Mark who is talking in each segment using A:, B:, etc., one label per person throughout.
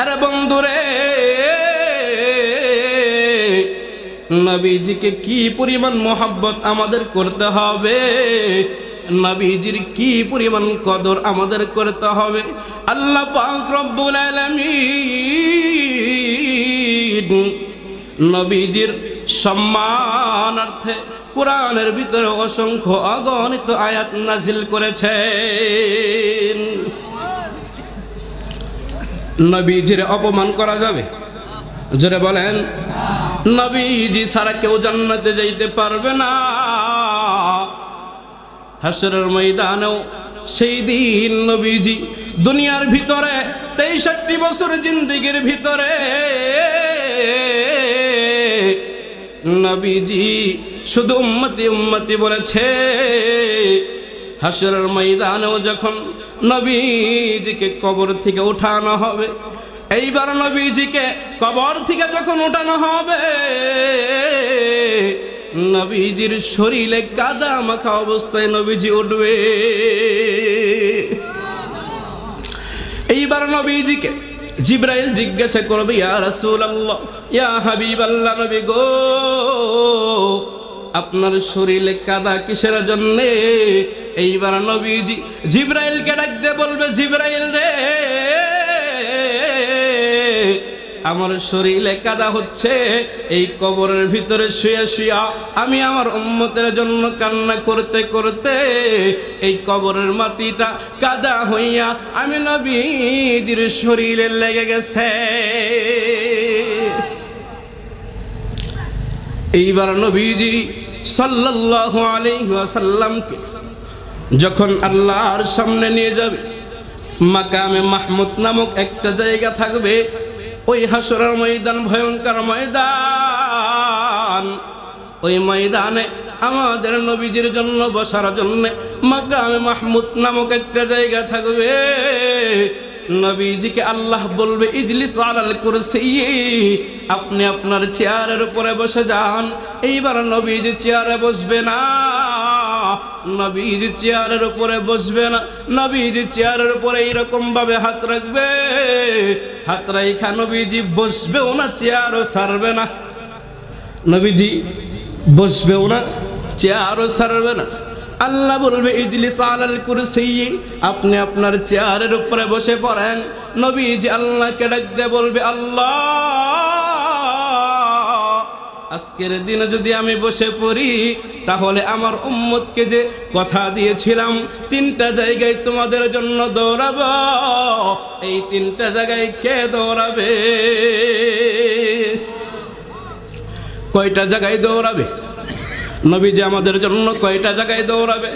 A: আরে বন্ধুরে, নবীজিকে কি পরিমাণ মোহাব্বত আমাদের করতে হবে? নবীজির কি পরিমাণ কদর আমাদের করতে হবে? আল্লাহ পাক রব্বুল আলামিন নবীজির সম্মানার্থে কোরআনের ভিতরে অসংখ্য অগণিত আয়াত নাজিল করেছেন। নবীজির অপমান করা যাবে? জোরে বলেন, নবীজি ছাড়া কেউ জান্নাতে যাইতে পারবে না। হাসরের ময়দানেও সেই দিন নবীজি দুনিয়ার ভিতরে তেইষট্টি বছর জিন্দিগির ভিতরে নবীজি শুধু উম্মতি উম্মতি বলেছে। হাসরের ময়দানেও যখন নবীজিকে কবর থেকে উঠানো হবে, এইবার নবীজিকে কবর থেকে যখন উঠানো হবে? নবীজির শরীরে কাদা মাখা অবস্থায় নবীজি উঠবে। এইবার নবীজিকে জিব্রাইল জিজ্ঞাসা করবে, ইয়া রাসূলুল্লাহ, ইয়া হাবিবাল্লাহ নবী গো আপনার শরীরে কাদা কিসের জন্যে? এইবার নবীজি জিব্রাইলকে ডাক দিয়ে বলবে, জিব্রাইল রে, আমার শরীরে কাদা হচ্ছে, এই কবরের ভিতরে শুয়ে শুয়া আমি আমার উম্মতের জন্য কান্না করতে করতে এই কবরের মাটিটা কাদা হইয়া আমি নবীজির শরীরে লেগে গেছে। এইবার নবীজি সাল্লাল্লাহু আলাইহি ওয়াসাল্লামকে যখন আল্লাহর সামনে নিয়ে যাবে, মাকামে মাহমুদ নামক একটা জায়গা থাকবে, ওই হাসরের ময়দান, ভয়ঙ্কর ময়দান। ওই ময়দানে আমাদের নবীজির জন্য বসার জন্য মাকামে মাহমুদ নামক একটা জায়গা থাকবে। নবীজিকে আল্লাহ বলবে, ইজলিস আলাল কুরসি। আপনি আপনার চেয়ারের উপরে বসে যান। এইবার নবীজি চেয়ারে বসবে না। নবীজি চেয়ারের উপরে বসবে না। নবীজি চেয়ারের উপরে এইরকম ভাবে হাত রাখবে। হাত রাইখা নবীজি বসবেও না, চেয়ারও সারবে না। নবীজি বসবেও না, চেয়ারও সারবে না। আল্লাহ বলবে, ইজলিস আলাল কুরসি আপনি আপনার চেয়ারের উপরে বসে পড়েন। নবীজি আল্লাহকে ডাক দিয়ে বলবে, আল্লাহ, আজকের দিনে যদি আমি বসে পড়ি, তাহলে আমার উম্মতকে যে কথা দিয়েছিলাম, তিনটা জায়গায় তোমাদের জন্য দৌড়াবো। এই তিনটা জায়গায় কে দৌড়াবে? কয়টা জায়গায় দৌড়াবে? নবীজি আমাদের জন্য কয়টা জায়গায় দৌড়াবে?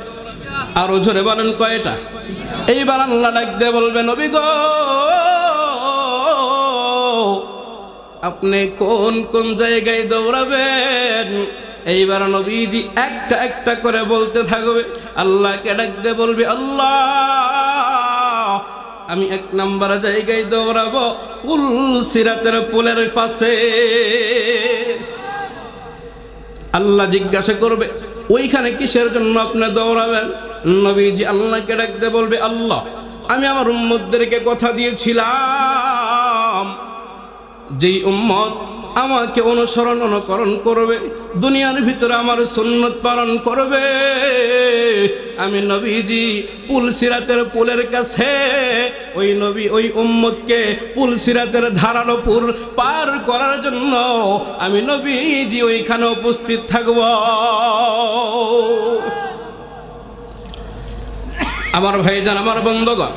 A: আরও জোরে বলেন কয়টা? এইবার আল্লাহ দিয়ে বলবে, নবী গো, আপনি কোন কোন জায়গায় দৌড়াবেন? এইবার নবীজি একটা একটা করে বলতে থাকবে। আল্লাহকে ডাক দিয়ে বলবে, আল্লাহ, আমি এক নাম্বার জায়গায় দৌড়াবো পুল সিরাতের পুলের পাশে। আল্লাহ জিজ্ঞাসা করবে, ওইখানে কিসের জন্য আপনি দৌড়াবেন? নবীজি আল্লাহকে ডাকতে বলবে, আল্লাহ, আমি আমার উম্মতদেরকে কথা দিয়েছিলাম যেই উম্মত আমাকে অনুসরণ অনুকরণ করবে, দুনিয়ার ভিতরে আমার সুন্নত পালন করবে। আমি নবীজি পুল সিরাতের পুলের কাছে, ওই নবী ওই উম্মতকে পুল সিরাতের ধারালো পুল পার করার জন্য আমি নবীজি ওইখানে উপস্থিত থাকব। আমার ভাইজান, আমার বন্ধগণ,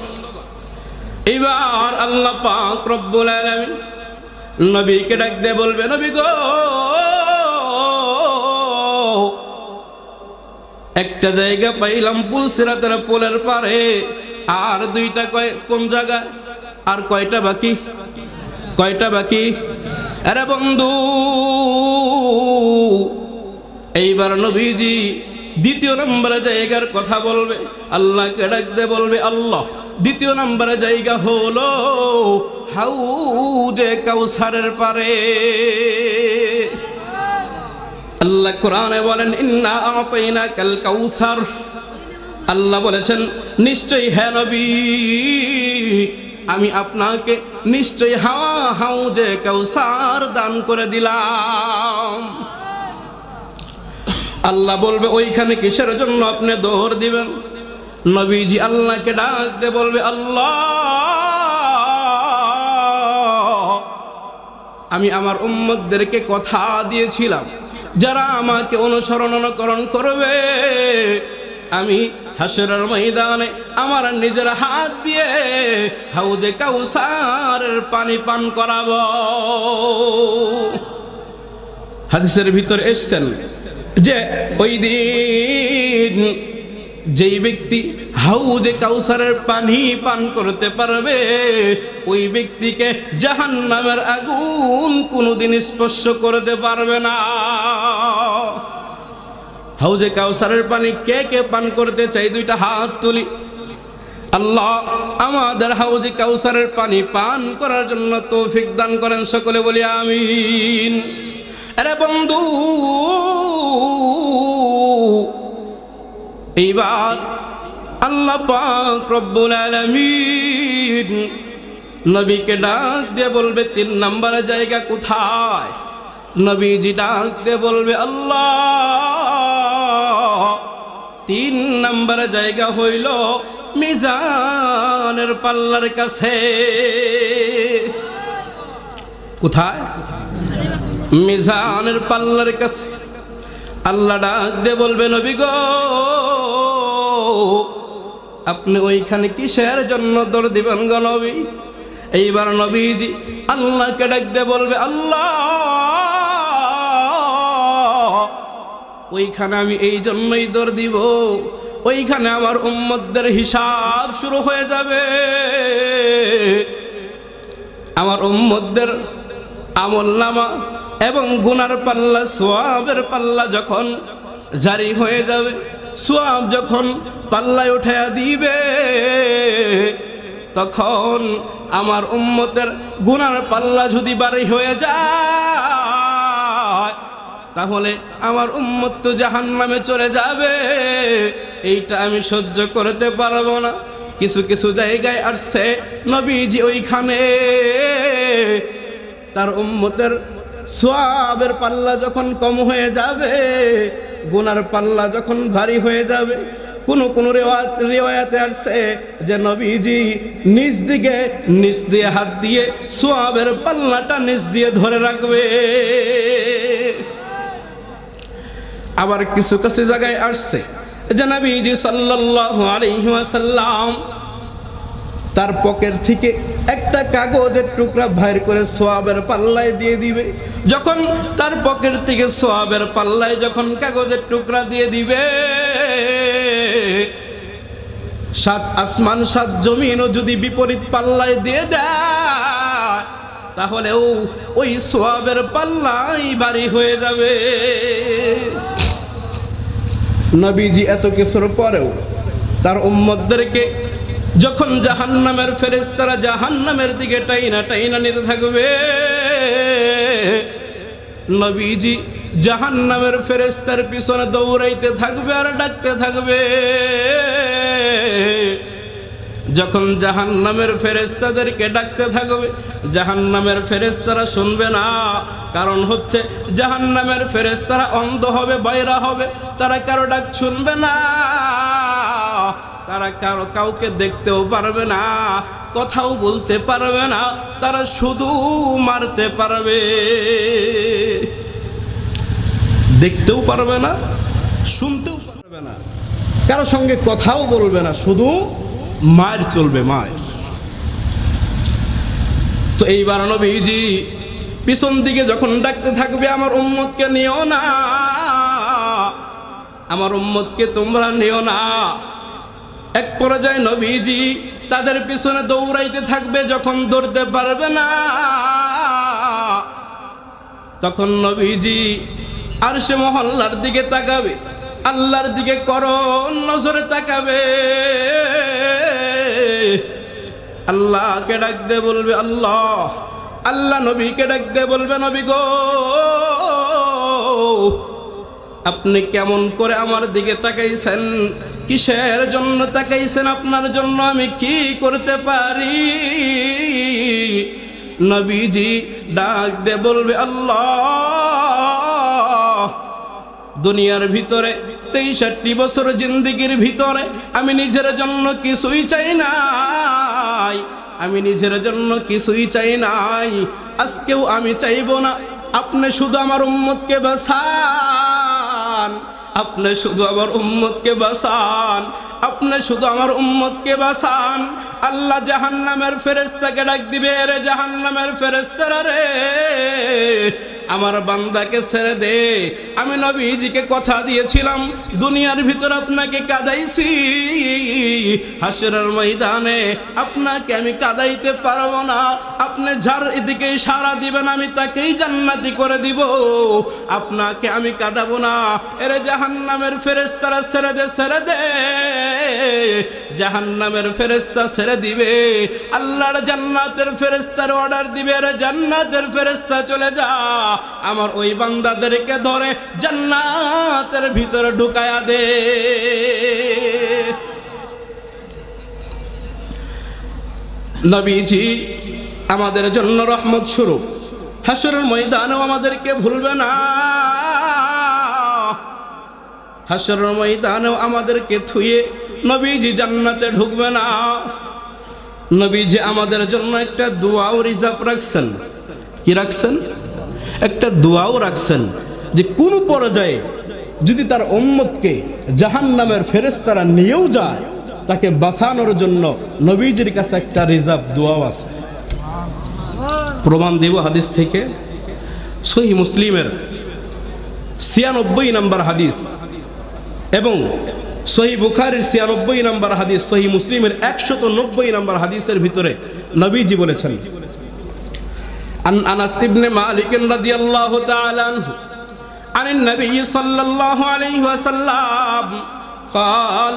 A: এইবার আল্লাহ পাক রব্বুল আলামিন নবীকে ডাক দিয়ে বলবে, নবী গো! একটা জায়গা পাইলাম পুল সিরাতের পোলের পারে, আর দুইটা কয়, কোন জায়গা? আর কয়টা বাকি? কয়টা বাকি? আরে বন্ধু, এইবার নবীজি দ্বিতীয় নম্বরে জায়গার কথা বলবে, আল্লাহকে ডাকতে বলবে, আল্লাহ। দ্বিতীয় নম্বরে জায়গা হলো হাউজে কাউসারের পারে। আল্লাহ কোরআনে বলেন, ইন্না আতাইনা কাল কাউসার। আল্লাহ বলেছেন, নিশ্চয়ই হ্যাঁ নবী, আমি আপনাকে নিশ্চয়ই হাওয়া হাউজে কাউসার দান করে দিলাম। আল্লাহ বলবে, ওইখানে কিসের জন্য আপনি দৌড় দিবেন? নবীজি আল্লাহকে ডাকতে বলবে, আল্লাহ, আমি আমার উম্মতদেরকে কথা দিয়েছিলাম। যারা আমাকে অনুসরণ অনুকরণ করবে, আমি হাসরের ময়দানে আমার নিজের হাত দিয়ে হাউজে কাউসারের পানি পান করাবো। হাদিসের ভিতর এসছেন যে ওই দিন যেই ব্যক্তি হাউজে কাউসারের পানি পান করতে পারবে, ওই ব্যক্তিকে জাহান নামের আগুন কোনোদিন স্পর্শ করতে পারবে না। হাউজে কাউসারের পানি কে কে পান করতে চাই দুইটা হাত তুলি। আল্লাহ আমাদের হাউজে কাউসারের পানি পান করার জন্য তৌফিক দান করেন। সকলে বলি আমিন। আরে বন্ধু, এইবার আল্লাহ পাক রব্বুল আলামিন নবীকে ডাক দিয়ে বলবে, তিন নম্বর জায়গা কোথায়? নবীজি ডাক দিয়ে বলবে, আল্লাহ, তিন নম্বর জায়গা হইল মিজানের পাল্লার কাছে। কোথায়? কোথায় মিজানের পাল্লার কাছে আল্লাহ ডাক দিয়ে বলবে, নবী গো, আপনি ওইখানে কিসের জন্য দৌড় দিবেন গো নবী? এইবার নবীজি আল্লাহকে ডাক দিয়ে বলবে, আল্লাহ, ওইখানে আমি এই জন্যই দৌড় দিব, ওইখানে আমার উম্মতদের হিসাব শুরু হয়ে যাবে। আমার উম্মতদের আমল নামা এবং গুনার পাল্লা, সোয়াবের পাল্লা যখন জারি হয়ে যাবে, সোয়াব যখন পাল্লায় উঠাইয়া দিবে, তখন আমার উম্মতের গুনার পাল্লা যদি বাড়ি হয়ে যায়, তাহলে আমার উম্মত তো জাহান নামে চলে যাবে। এইটা আমি সহ্য করতে পারব না। কিছু কিছু জায়গায় আসছে নবীজি ওইখানে। তার উম্মতের সোয়াবের পাল্লা যখন কম হয়ে যাবে, গুনার পাল্লা যখন ভারী হয়ে যাবে, কোন কোন রেওয়ায়াতে আসছে যে নবীজি নিজ দিকে নিচ দিয়ে হাত দিয়ে সোয়াবের পাল্লাটা নিচ দিয়ে ধরে রাখবে। আবার কিছু কিছু জায়গায় আসছে যে নবীজি সাল্লাল্লাহু আলাইহি ওয়াসাল্লাম তার পকেট থেকে একটা কাগজের টুকরা বাইর করে সোয়াবের পাল্লায় দিয়ে দিবে। যখন তার পকেট থেকে সোয়াবের পাল্লায় যখন কাগজের টুকরা দিয়ে দিবে, সাত আসমান, সাত জমিনও যদি বিপরীত পাল্লায় দিয়ে দেয়, তাহলেও ওই সোয়াবের পাল্লাই বাড়ি হয়ে যাবে। নবীজি এত কিছুর পরেও তার উম্মতদেরকে যখন জাহান্নামের ফেরেশতারা জাহান্নামের দিকে টাইনা টাইনা নিতে থাকবে, নবীজি জাহান্নামের ফেরেশতার পিছনে দৌড়াইতে থাকবে আর ডাকতে থাকবে। যখন জাহান্নামের ফেরেশতাদেরকে ডাকতে থাকবে, জাহান্নামের ফেরেশতারা শুনবে না। কারণ হচ্ছে জাহান্নামের ফেরেশতারা অন্ধ হবে, বাইরা হবে, তারা কারও ডাক শুনবে না। তারা কারও কাউকে দেখতেও পারবে না, কথাও বলতে পারবে না, তারা শুধু মারতে পারবে। দেখতেও পারবে না, শুনতেও পারবে না, কারও সঙ্গে কথাও বলবে না, শুধু মায়ের চলবে, মায়ের। তো এইবার নবীজি পিছন দিকে যখন ডাকতে থাকবে, আমার উম্মতকে নিও না, আমার উম্মতকে তোমরা নিও না। এক পর্যায়ে নবীজি তাদের পিছনে দৌড়াইতে থাকবে যখন দৌড়তে পারবে না। তখন নবীজি আর সে মহল্লার দিকে তাকাবে, আল্লাহর দিকে করণ নজরে তাকাবে। আল্লাহকে ডাকতে বলবে, আল্লাহ আল্লাহ নবীকে ডাকতে বলবে, নবী গো। আপনি কেমন করে আমার দিকে তাকাইছেন? কিসের জন্য তাকাইছেন? আপনার জন্য আমি কি করতে পারি? নবীজি ডাক দে বলবে, আল্লাহ, দুনিয়ার ভিতরে তেইশটি বছর জিন্দিগির ভিতরে আমি নিজের জন্য কিছুই চাই নাই। আমি নিজের জন্য কিছুই চাই নাই। আজকেও আমি চাইব না। আপনি শুধু আমার উম্মতকে বাঁচান আপনি শুধু আমার উম্মতকে বাঁচান, আপনি শুধু আমার উম্মতকে বাঁচান। আল্লাহ জাহান্নামের ফেরেস্তাকে ডাক দিবে রে জাহান্নামের ফেরেস্তারা রে আমার বান্দাকে ছেড়ে দে। আমি নবীজিকে কথা দিয়েছিলাম, দুনিয়ার ভিতর আপনাকে কাদাইছি। হাসরের ময়দানে আপনাকে আমি কাদাইতে পারব না। আপনি যার এদিকে সারা দিবেন, আমি তাকেই জান্নাতি করে দিব। আপনাকে আমি কাঁদাবো না। এরে জাহান্নামের ফেরেস্তারা ছেড়ে দে ছেড়ে দে। জাহান্নামের ফেরেস্তা ছেড়ে দিবে। আল্লাহর জান্নাতের ফেরেস্তার অর্ডার দিবে। এরে জান্নাতের ফেরেস্তা চলে যা। আমার ওই বান্দাদেরকে ধরে জান্নাতের ভিতরে ঢুকায়া দে। নবীজি, আমাদের জন্য রহমত স্বরূপ হাসরের ময়দানেও আমাদেরকে ভুলবে না। হাসরের ময়দানেও আমাদেরকে থুয়ে নবীজি জান্নাতে ঢুকবে না। নবীজি আমাদের জন্য একটা দোয়াও রিজার্ভ রাখছেন। কি রাখছেন? একটা দোয়াও রাখছেন যে কোন পর্যায়ে যদি তার উম্মতকে জাহান নামের ফেরেস্তারা নিয়েও যায়, তাকে বাঁচানোর জন্য নবীজির কাছে একটা রিজার্ভ দোয়াও আছে। প্রমাণ দেব হাদিস থেকে। সহি মুসলিমের ছিয়ানব্বই নাম্বার হাদিস এবং সহি বুখারির ছিয়ানব্বই নাম্বার হাদিস, সহি মুসলিমের একশত নব্বই নম্বর হাদিসের ভিতরে নবীজি বলেছেন عن أنس بن مالك رضي الله تعالى عنه عن النبي صلى الله عليه وسلم قال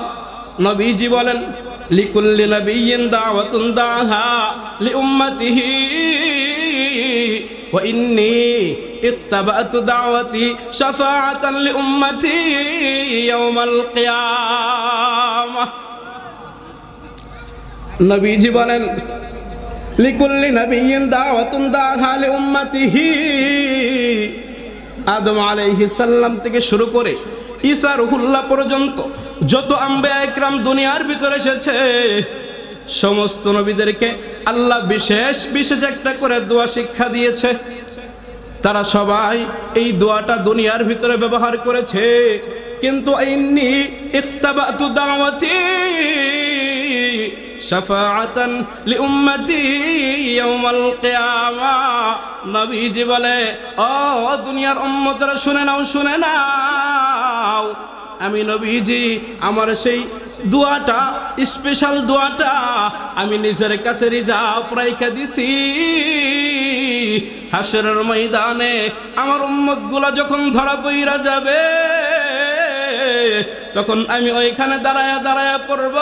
A: নবীজি বলেন লিকুল্লি নবিয়্যিন দাওয়াতুন দাহা লিউম্মতিহি ওয়া ইন্নী اتبعت دعوتي شفاعة لأمتي يوم القيامة নবীজি বলেন লিকুল্লি নবিয়্যিন দাওয়াতুন দাহা লিউম্মতিহি আদম আলাইহিস সালাম থেকে শুরু করে ঈসা রুহুল্লাহ পর্যন্ত যত আম্বে একরাম দুনিয়ার ভিতরে এসেছে, সমস্ত নবীদেরকে আল্লাহ বিশেষ বিশেষ একটা করে দোয়া শিক্ষা দিয়েছে। তারা সবাই এই দোয়াটা দুনিয়ার ভিতরে ব্যবহার করেছে। কিন্তু ইন্নি ইস্তাবাতু দাওয়াতি নবীজি বলে দুনিয়ার শুনে নাও, শুনে আমি নবীজি, আমার সেই দোয়াটা স্পেশাল দোয়াটা, আমি নিজের কাছে রিজার্ভ রাইখা দিছি। হাসরের ময়দানে আমার উম্মতগুলা যখন ধরা পইরা যাবে, তখন আমি ওইখানে দাঁড়ায়া দাঁড়ায়া পড়ব।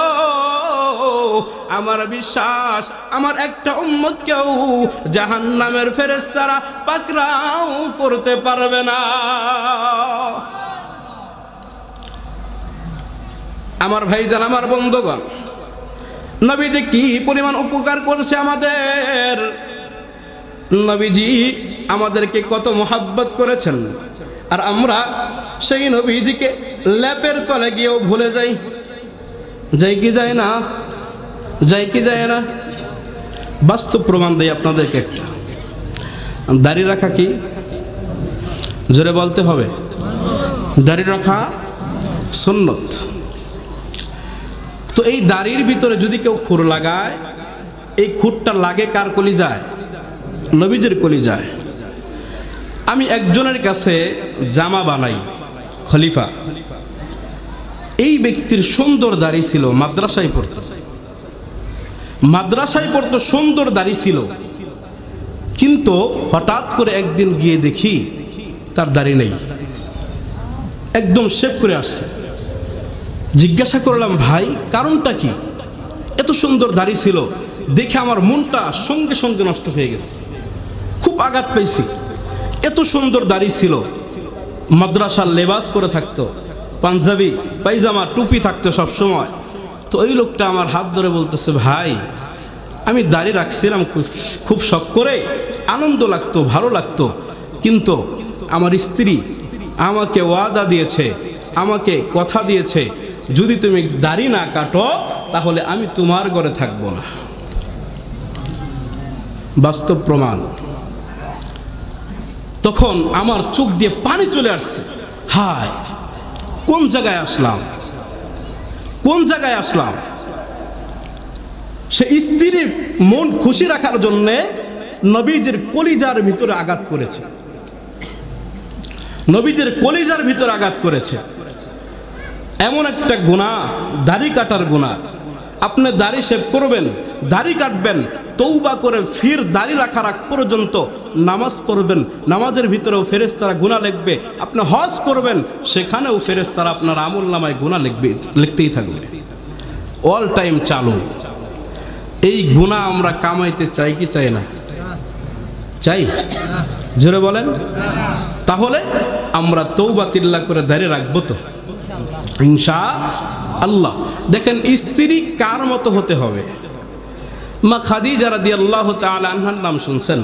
A: আমার বিশ্বাস, আমার একটা উম্মত কেউ জাহান নামের ফেরেস্তারা পাকরাও করতে পারবে না। আমার ভাইজান, আমার বন্ধুগণ, নবীজি কি পরিমাণ উপকার করছে আমাদের? নবীজি আমাদেরকে কত মোহাব্বত করেছেন। আর আমরা সেই নবীজিকে ল্যাপের তলে গিয়েও ভুলে যাই। যাই কি যায় না? যাই কি যায় না বাস্তব প্রমাণ দেয় আপনাদেরকে একটা। দাড়ি রাখা কি? জোরে বলতে হবে। দাড়ি রাখা সুন্নত। তো এই দাড়ির ভিতরে যদি কেউ খুর লাগায়, এই খুরটা লাগে কার কলি যায় নবীজের কলি যায় আমি একজনের কাছে জামা বানাই, খলিফা। এই ব্যক্তির সুন্দর দাড়ি ছিল মাদ্রাসায় পড়ত। মাদ্রাসায় পড়তো সুন্দর দাড়ি ছিল। কিন্তু হঠাৎ করে একদিন গিয়ে দেখি তার দাড়ি নেই। একদম শেভ করে আসছে। জিজ্ঞাসা করলাম, ভাই, কারণটা কি? এত সুন্দর দাড়ি ছিল। দেখে আমার মনটা সঙ্গে সঙ্গে নষ্ট হয়ে গেছে। খুব আঘাত পেয়েছি। এত সুন্দর দাড়ি ছিল। মাদ্রাসার লেবাস পরে থাকতো। পাঞ্জাবি পাইজামা টুপি থাকতো সব সময় তো ওই লোকটা আমার হাত ধরে বলতেছে, ভাই, আমি দাড়ি রাখছিলাম খুব শখ করে, আনন্দ লাগতো, ভালো লাগতো, কিন্তু আমার স্ত্রী আমাকে ওয়াদা দিয়েছে, আমাকে কথা দিয়েছে, যদি তুমি দাড়ি না কাটো, তাহলে আমি তোমার ঘরে থাকব না। বাস্তব প্রমাণ। তখন আমার চোখ দিয়ে পানি চলে আসছে। হায়, কোন জায়গায় আসলাম? কোন জায়গায় আসলাম? সে স্ত্রীর মন খুশি রাখার জন্যে নবীজের কলিজার ভিতরে আঘাত করেছে। নবীজের কলিজার ভিতরে আঘাত করেছে। এমন একটা গুণা, দাড়ি কাটার গুণা। আপনি দাড়ি শেভ করবেন, দাড়ি কাটবেন তৌবা করে ফির দাড়ি রাখার আগ পর্যন্ত নামাজ পড়বেন, নামাজের ভিতরেও ফেরেস্তারা গুণা লিখবে, আপনি হজ করবেন, সেখানেও ফেরেস্তারা আপনার আমল নামায় গুণা লিখবে, লিখতেই থাকবে। অল টাইম চালু। এই গুণা আমরা কামাইতে চাই কি চাই না? চাই? জোরে বলেন। তাহলে আমরা তৌবা তিল্লা করে দাঁড়িয়ে রাখব তো। ইনশা আল্লাহ। দেখেন স্ত্রী কার মতো হতে হবে? মা খাদিজা রাদি আল্লাহ আনহার নাম শুনছেন?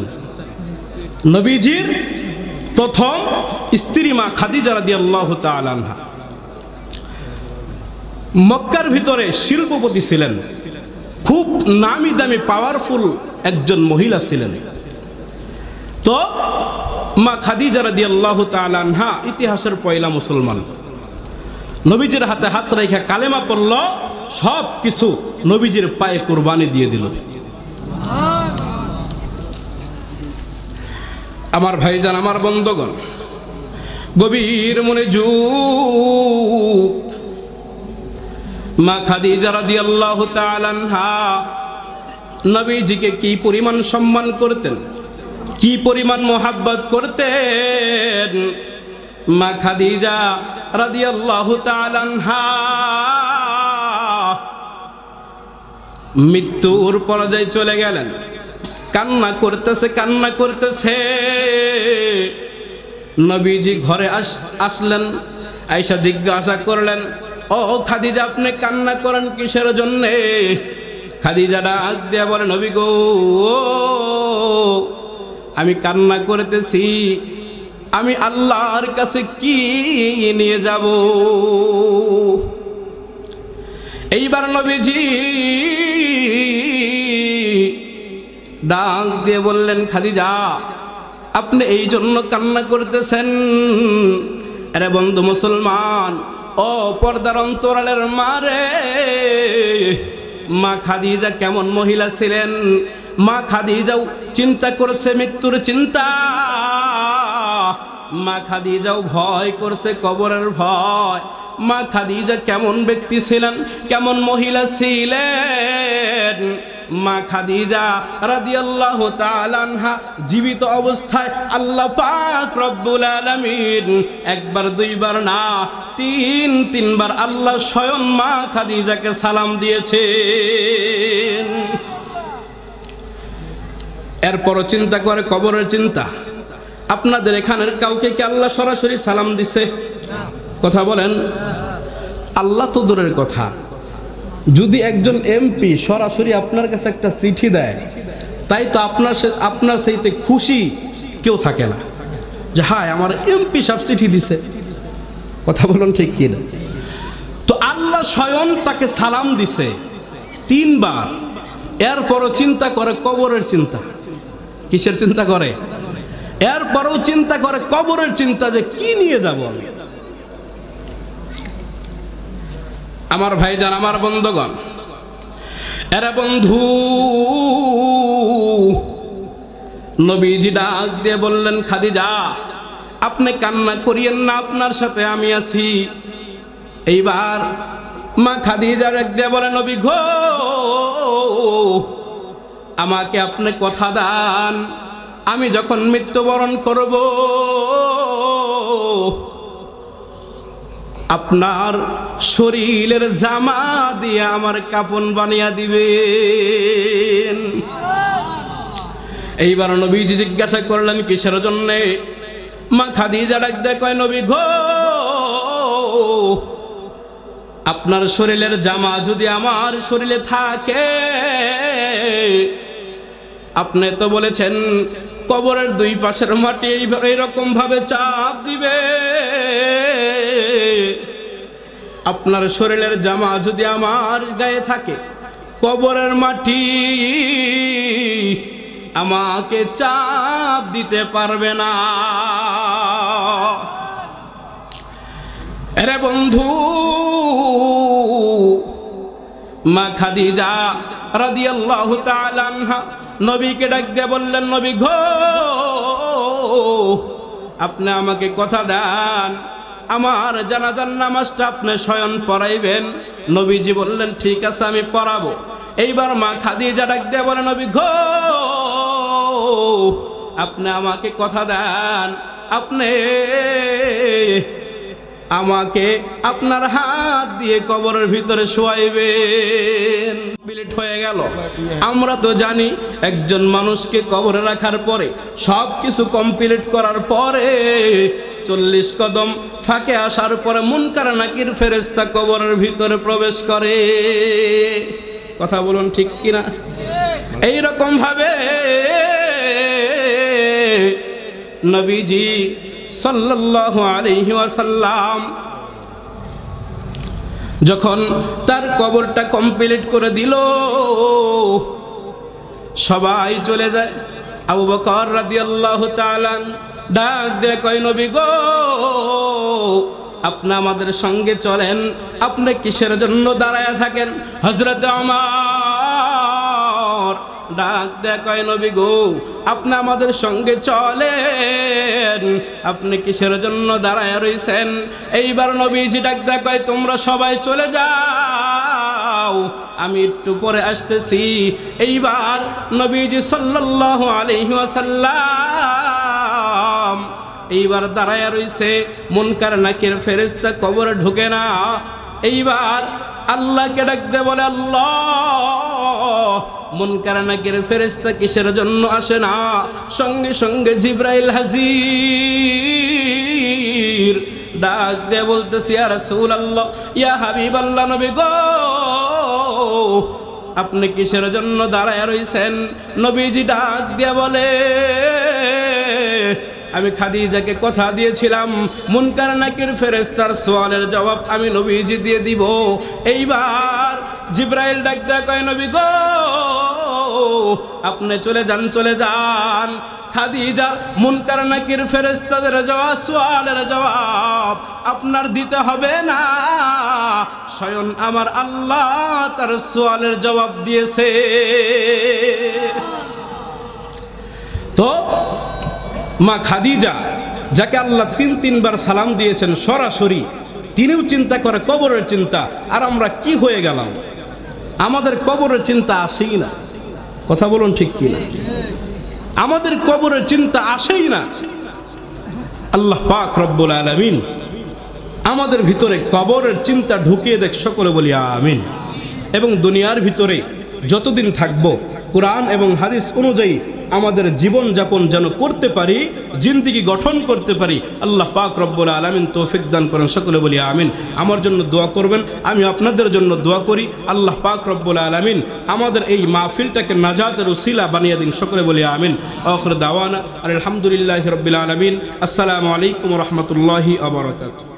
A: নবীজির প্রথম স্ত্রী মা খাদিজা রাদি আল্লাহ আনহা। মক্কার ভিতরে শিল্পপতি ছিলেন। খুব নামি দামি পাওয়ারফুল একজন মহিলা ছিলেন। তো মা খাদিজা রাদি আল্লাহ আনহা ইতিহাসের পয়লা মুসলমান। নবীজির হাতে হাত রেখে কালেমা পড়ল, সব কিছু নবীজির পায়ে কোরবানি দিয়ে দিল। আমার ভাইজান, আমার বন্ধগণ, গভীর মনে যুগ মা খাদিজা রাদিয়াল্লাহু তাআলা আনহা নবীজিকে কি পরিমাণ সম্মান করতেন? কি পরিমাণ মোহাব্বত করতেন? মা খাদিজা রাদিয়াল্লাহু তাআলা আনহা। মৃত্যুর পর্যায়ে চলে গেলেন। কান্না করতেছে কান্না করতেছে। নবীজি ঘরে আস, আসলেন আয়সা জিজ্ঞাসা করলেন, ও খাদিজা, আপনি কান্না করেন কিসের জন্যে? খাদিজা ডাক দিয়া বলে, নবী গো, আমি কান্না করতেছি আমি আল্লাহর কাছে কি নিয়ে যাব? এইবার নবীজি ডাক দিয়ে বললেন, খাদিজা, আপনি এই জন্য কান্না করতেছেন? আরে বন্ধু মুসলমান, ও পর্দার অন্তরালের মারে মা খাদিজা কেমন মহিলা ছিলেন? মা খাদিজাও চিন্তা করেছে মৃত্যুর চিন্তা। মা খাদিজাও ভয় করছে কবরের ভয়। মা খাদিজা কেমন ব্যক্তি ছিলেন? কেমন মহিলা ছিলেন? মা খাদিজা রাদিয়াল্লাহু তাআলা আনহা জীবিত অবস্থায় আল্লাহ পাক রব্বুল আলামিন একবার, দুইবার না, তিন, তিনবার আল্লাহ স্বয়ং মা খাদিজাকে সালাম দিয়েছেন। এরপরও চিন্তা করে কবরের চিন্তা। আপনাদের এখানের কাউকে কি আল্লাহ সরাসরি সালাম দিছে? কথা বলেন। আল্লাহ তো দূরের কথা। যদি একজন এমপি সরাসরি আপনার কাছে একটা চিঠি দেয়, তাই তো আপনার আপনার সেইতে খুশি কেউ থাকে না। যে, হায়, আমার এমপি সব চিঠি দিছে। কথা বলুন ঠিক কি না তো আল্লাহ স্বয়ং তাকে সালাম দিছে তিনবার। এরপরও চিন্তা করে, কবরের চিন্তা। কিসের চিন্তা করে? এরপরও চিন্তা করে, কবরের চিন্তা যে কি নিয়ে যাব আমি? আমার ভাইজান, আমার বন্ধগণ, এরা বন্ধু, নবীজি ডাক দিয়ে বললেন, খাদিজা, আপনি কান্না করিয়েন না, আপনার সাথে আমি আছি। এইবার মা খাদিজার এক দিয়ে বলে, নবী ঘো আমাকে আপনি কথা দান আমি যখন মৃত্যুবরণ করব, আপনার শরীরের জামা দিয়ে আমার কাপন বানিয়ে দিবেন। এইবার নবীজি জিজ্ঞাসা করলেন, কিসের জন্যে? মা খাদিজা ডাক কয়, নবী ঘো আপনার শরীরের জামা যদি আমার শরীরে থাকে, আপনি তো বলেছেন কবরের দুই পাশের মাটি এই- এইরকম ভাবে চাপ দিবে। আপনার শরীরের জামা যদি আমার গায়ে থাকে, কবরের মাটি আমাকে চাপ দিতে পারবে না। এরে বন্ধু, মা খাদিজা রাদিয়াল্লাহু তাআলা আনহা, নবীকে ডাক বললেন, নবী গো, আপনি আমাকে কথা দেন, আমার জানাজার নামাজটা আপনি স্বয়ং পড়াইবেন। নবীজি বললেন, ঠিক আছে, আমি পড়াবো। এইবার মা খাদিজা ডাক দিয়ে বলে, নবী গো, আপনি আমাকে কথা দেন, আপনি আমাকে আপনার হাত দিয়ে কবরের ভিতরে শোয়াইবেন। বিলেট হয়ে গেল। আমরা তো জানি একজন মানুষকে কবরে রাখার পরে সব কিছু কমপ্লিট করার পরে চল্লিশ কদম ফাঁকে আসার পরে মুনকার নাকির ফেরেস্তা কবরের ভিতরে প্রবেশ করে। কথা বলুন ঠিক কিনা? এইরকম ভাবে নবীজি ওয়াসাল্লাম যখন তার কবরটা কমপ্লিট করে দিল, সবাই চলে যায়। আবু বকর রাদিয়াল্লাহু তাআলা ডাক দে কয় নবী গো, আপনি আমাদের সঙ্গে চলেন। আপনি কিসের জন্য দাঁড়ায় থাকেন? হজরত আমার ডাক দেয় কয় নবী গো, আপনি আমাদের সঙ্গে চলেন। আপনি কিসের জন্য দাঁড়ায় রইছেন? এইবার নবীজি ডাক দেয় কয় তোমরা সবাই চলে যাও। আমি একটু পরে আসতেছি। এইবার নবীজি সাল্লাল্লাহু আলাইহি ওয়াসাল্লাম এইবার দাঁড়ায় রইছে। মুনকার নাকির ফেরেস্তা কবরে ঢুকে না। এইবার আল্লাহকে ডাকতে বলে, আল্লাহ মুনকার নাকির ফেরেস্তা কিসের জন্য আসে না? সঙ্গে সঙ্গে জিব্রাইল হাজির ডাক দে বলতেছি আর রাসূল আল্লাহ ইয়া হাবিব আল্লাহ নবী গো, আপনি কিসের জন্য দাঁড়ায় রইছেন? নবীজি ডাক দিয়া বলে, আমি খাদিজাকে কথা দিয়েছিলাম, মুনকার নাকির ফেরেস্তার সোয়ালের জবাব আমি নবীজি দিয়ে দিব। এইবার জিব্রাইল ডাক দেয়া কয়, নবী গো আপনি চলে যান চলে যান। আপনার দিতে হবে না। আমার আল্লাহ তার সোয়ালের জবাব দিয়েছে। তো, মা খাদিজা, যাকে আল্লাহ তিন, তিনবার সালাম দিয়েছেন সরাসরি, তিনিও চিন্তা করে কবরের চিন্তা, আর আমরা কি হয়ে গেলাম? আমাদের কবরের চিন্তা আসেই না। কথা বলুন ঠিক কি না আমাদের কবরের চিন্তা আসেই না। আল্লাহ পাক রব্বুল আলমিন আমাদের ভিতরে কবরের চিন্তা ঢুকিয়ে দেখ সকলে বলি আমিন। এবং দুনিয়ার ভিতরে যতদিন থাকব, কোরআন এবং হাদিস অনুযায়ী আমাদের জীবন যাপন যেন করতে পারি, জিন্দিগি গঠন করতে পারি, আল্লাহ পাক রব্বুল আলমিন তৌফিক দান করেন, সকলে বলি আমিন। আমার জন্য দোয়া করবেন, আমি আপনাদের জন্য দোয়া করি, আল্লাহ পাক রব্বুল আলমিন আমাদের এই মাহফিলটাকে নাজাতের উসিলা বানিয়ে দিন, সকলে বলি আমিন। আখর দাওয়ানা আর আলহামদুলিল্লাহ রবিল আলমিন, আসসালামু আলাইকুম রহমতুল্লাহি আবরকাত